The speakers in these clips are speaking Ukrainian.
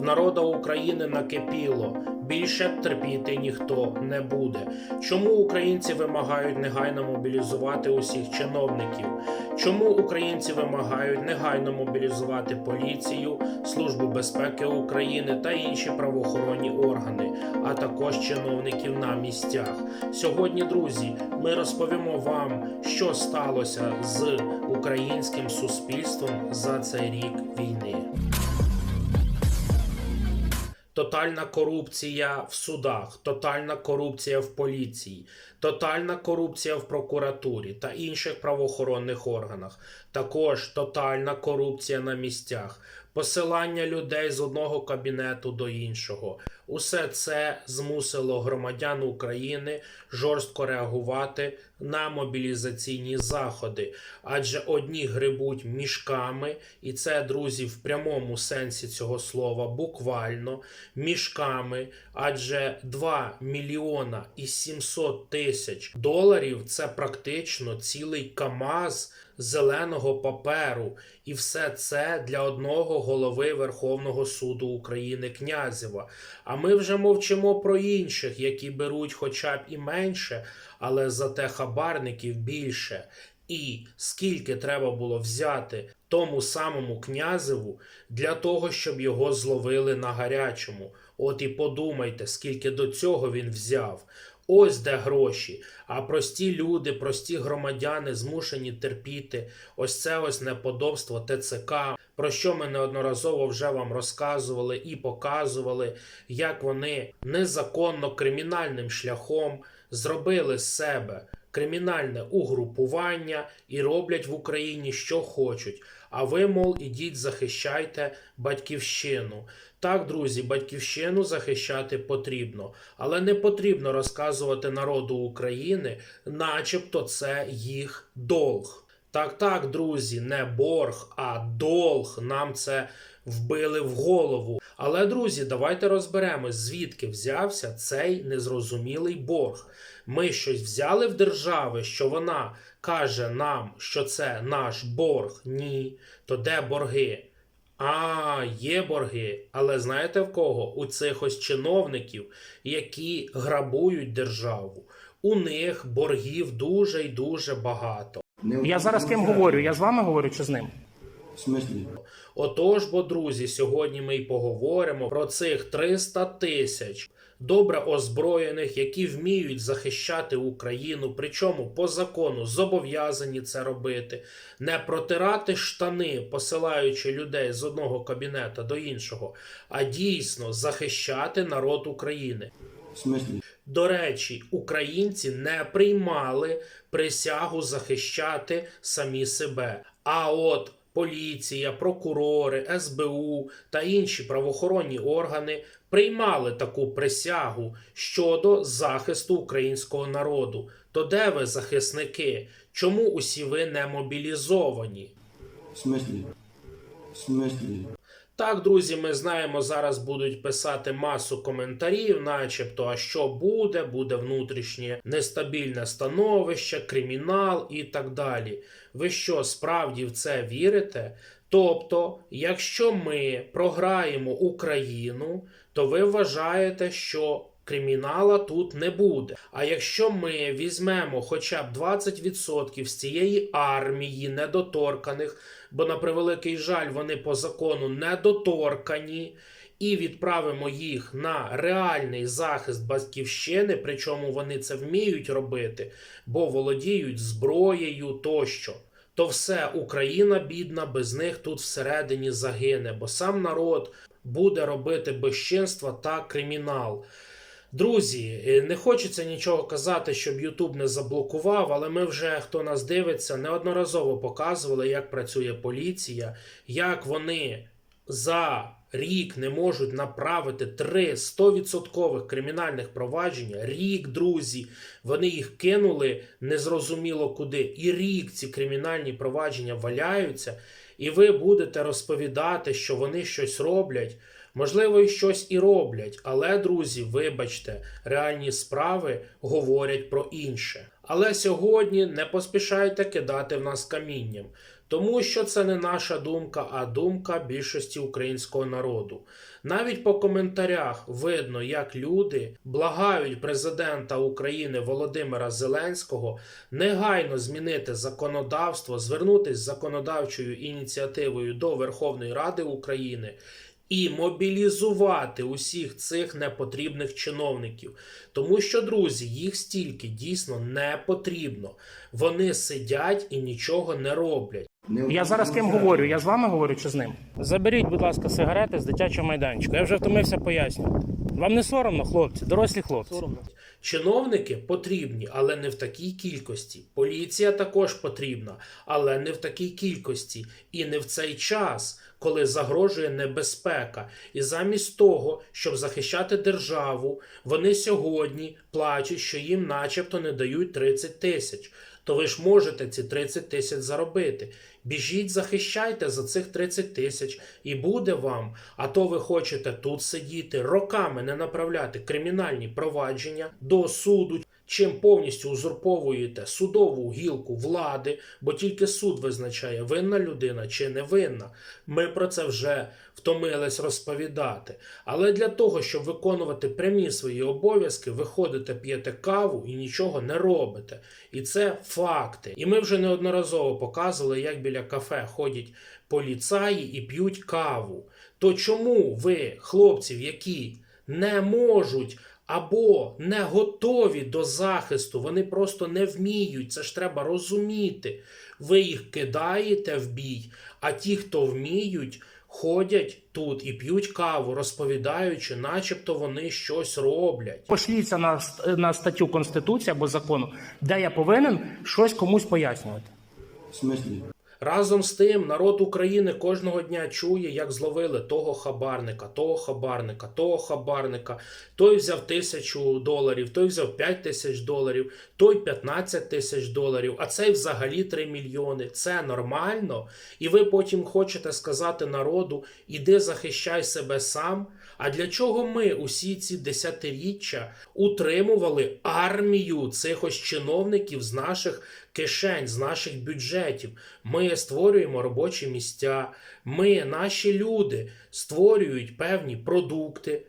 В народа України накипіло. Більше терпіти ніхто не буде. Чому українці вимагають негайно мобілізувати усіх чиновників? Чому українці вимагають негайно мобілізувати поліцію, Службу безпеки України та інші правоохоронні органи, а також чиновників на місцях? Сьогодні, друзі, ми розповімо вам, що сталося з українським суспільством за цей рік війни. Тотальна корупція в судах, тотальна корупція в поліції, тотальна корупція в прокуратурі та інших правоохоронних органах, також тотальна корупція на місцях, посилання людей з одного кабінету до іншого. Усе це змусило громадян України жорстко реагувати на мобілізаційні заходи, адже одні грибуть мішками, і це, друзі, в прямому сенсі цього слова, буквально мішками, адже 2 мільйона і 700 тисяч доларів це практично цілий КАМАЗ зеленого паперу, і все це для одного голови Верховного суду України Князєва. А ми вже мовчимо про інших, які беруть хоча б і менше, але зате хабарників більше. І скільки треба було взяти тому самому князеву для того, щоб його зловили на гарячому. От і подумайте, скільки до цього він взяв. Ось де гроші. А прості люди, прості громадяни змушені терпіти ось це ось неподобство ТЦК, про що ми неодноразово вже вам розказували і показували, як вони незаконно кримінальним шляхом зробили з себе кримінальне угрупування і роблять в Україні що хочуть. А ви, мол, ідіть захищайте батьківщину. Так, друзі, батьківщину захищати потрібно, але не потрібно розказувати народу України, начебто це їх долг. Так, так, друзі, не борг, а долг. Нам це вбили в голову. Але, друзі, давайте розберемось, звідки взявся цей незрозумілий борг. Ми щось взяли в держави, що вона каже нам, що це наш борг. Ні. То де борги? А, є борги, але знаєте в кого? У цих ось чиновників, які грабують державу. У них боргів дуже і дуже багато. Я зараз з ким говорю? Я з вами говорю чи з ним? В смислі? Отож, бо друзі, сьогодні ми й поговоримо про цих 300 тисяч добре озброєних, які вміють захищати Україну, причому по закону зобов'язані це робити, не протирати штани, посилаючи людей з одного кабінета до іншого, а дійсно захищати народ України. В смислі? До речі, українці не приймали присягу захищати самі себе. А от поліція, прокурори, СБУ та інші правоохоронні органи приймали таку присягу щодо захисту українського народу. То де ви, захисники? Чому усі ви не мобілізовані? В смислі? В смислі? Так, друзі, ми знаємо, зараз будуть писати масу коментарів, начебто, а що буде, буде внутрішнє нестабільне становище, кримінал і так далі. Ви що, справді в це вірите? Тобто, якщо ми програємо Україну, то ви вважаєте, що кримінала тут не буде. А якщо ми візьмемо хоча б 20% з цієї армії недоторканих, бо на превеликий жаль, вони по закону недоторкані, і відправимо їх на реальний захист батьківщини, причому вони це вміють робити, бо володіють зброєю тощо. То все Україна бідна, без них тут всередині загине, бо сам народ буде робити безчинства та кримінал. Друзі, е, не хочеться нічого казати, щоб Ютуб не заблокував, але ми вже, хто нас дивиться, неодноразово показували, як працює поліція, як вони за рік не можуть направити три 100% кримінальних провадження. Рік, друзі, вони їх кинули незрозуміло куди. І рік ці кримінальні провадження валяються, і ви будете розповідати, що вони щось роблять. Можливо, і щось і роблять, але, друзі, вибачте, реальні справи говорять про інше. Але сьогодні не поспішайте кидати в нас камінням, Тому що це не наша думка, а думка більшості українського народу. Навіть по коментарях видно, як люди благають президента України Володимира Зеленського негайно змінити законодавство, звернутися з законодавчою ініціативою до Верховної Ради України і мобілізувати усіх цих непотрібних чиновників. Тому що, друзі, їх стільки дійсно не потрібно. Вони сидять і нічого не роблять. Я зараз з ким говорю? Я з вами говорю чи з ним? Заберіть, будь ласка, сигарети з дитячого майданчика. Я вже втомився пояснювати. Вам не соромно, хлопці, дорослі хлопці. Чиновники потрібні, але не в такій кількості. Поліція також потрібна, але не в такій кількості і не в цей час, коли загрожує небезпека. І замість того, щоб захищати державу, вони сьогодні плачуть, що їм, начебто, не дають 30 тисяч. То ви ж можете ці 30 тисяч заробити. Біжіть, захищайте за цих 30 тисяч, і буде вам. А то ви хочете тут сидіти, роками не направляти кримінальні провадження до суду, чим повністю узурповуєте судову гілку влади, бо тільки суд визначає, винна людина чи не винна. Ми про це вже втомились розповідати. Але для того, щоб виконувати прямі свої обов'язки, ви ходите, п'єте каву і нічого не робите. І це факти. І ми вже неодноразово показували, як біля кафе ходять поліцаї і п'ють каву. То чому ви, хлопців, які не можуть або не готові до захисту, вони просто не вміють, це ж треба розуміти. Ви їх кидаєте в бій, а ті, хто вміють, ходять тут і п'ють каву, розповідаючи, начебто вони щось роблять. Пошліться на, на статтю Конституції або закону, де я повинен щось комусь пояснювати. В смислі? Разом з тим, народ України кожного дня чує, як зловили того хабарника, того хабарника, того хабарника. Той взяв тисячу доларів, той взяв 5 тисяч доларів, той 15 тисяч доларів, а цей взагалі 3 мільйони. Це нормально. І ви потім хочете сказати народу: іди захищай себе сам. А для чого ми усі ці десятиріччя утримували армію цих ось чиновників з наших кишень, з наших бюджетів? Ми створюємо робочі місця, ми, наші люди, створюють певні продукти.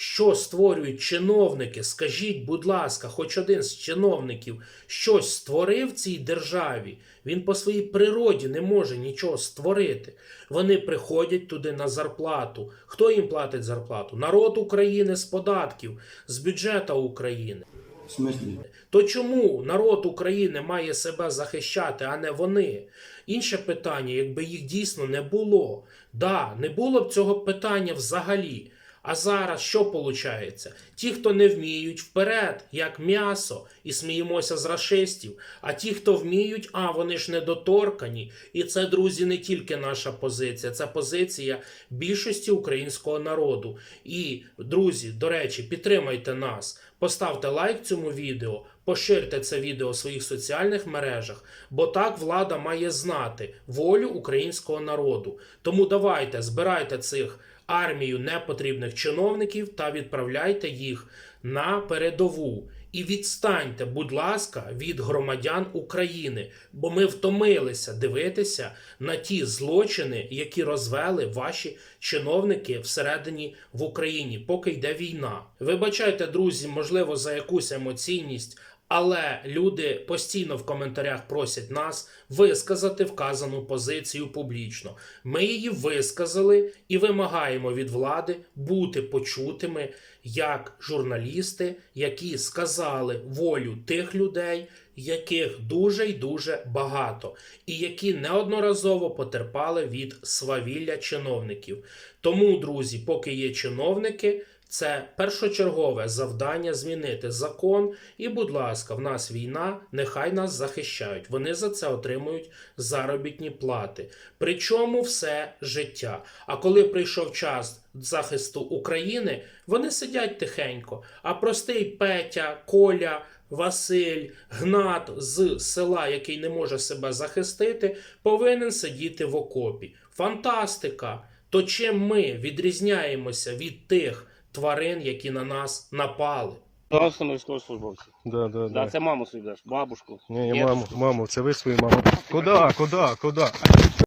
Що створюють чиновники? Скажіть, будь ласка, хоч один з чиновників щось створив в цій державі. Він по своїй природі не може нічого створити. Вони приходять туди на зарплату. Хто їм платить зарплату? Народ України з податків, з бюджету України. Смислі? То чому народ України має себе захищати, а не вони? Інше питання, якби їх дійсно не було. Да, не було б цього питання взагалі. А зараз що виходить? Ті, хто не вміють, вперед, як м'ясо, і сміємося з рашистів. А ті, хто вміють, а вони ж недоторкані. І це, друзі, не тільки наша позиція, це позиція більшості українського народу. І, друзі, до речі, підтримайте нас, поставте лайк цьому відео, поширте це відео в своїх соціальних мережах, бо так влада має знати волю українського народу. Тому давайте збирайте цих армію непотрібних чиновників та відправляйте їх на передову. І відстаньте, будь ласка, від громадян України, бо ми втомилися дивитися на ті злочини, які розвели ваші чиновники всередині в Україні, поки йде війна. Вибачайте, друзі, можливо, за якусь емоційність. Але люди постійно в коментарях просять нас висказати вказану позицію публічно. Ми її висказали і вимагаємо від влади бути почутими як журналісти, які сказали волю тих людей, яких дуже й дуже багато, і які неодноразово потерпали від свавілля чиновників. Тому, друзі, поки є чиновники. Це першочергове завдання змінити закон. І, будь ласка, в нас війна, нехай нас захищають. Вони за це отримують заробітні плати. Причому все життя. А коли прийшов час захисту України, вони сидять тихенько. А простий Петя, Коля. Василь, Гнат з села, який не може себе захистити, повинен сидіти в окопі. Фантастика! То чим ми відрізняємося від тих тварин, які на нас напали? Просто військовослужбовці. Да, да, Да, да. це маму свою даш, бабушку. Ні, я маму, маму, це ви свою маму. Куда, куда, куда?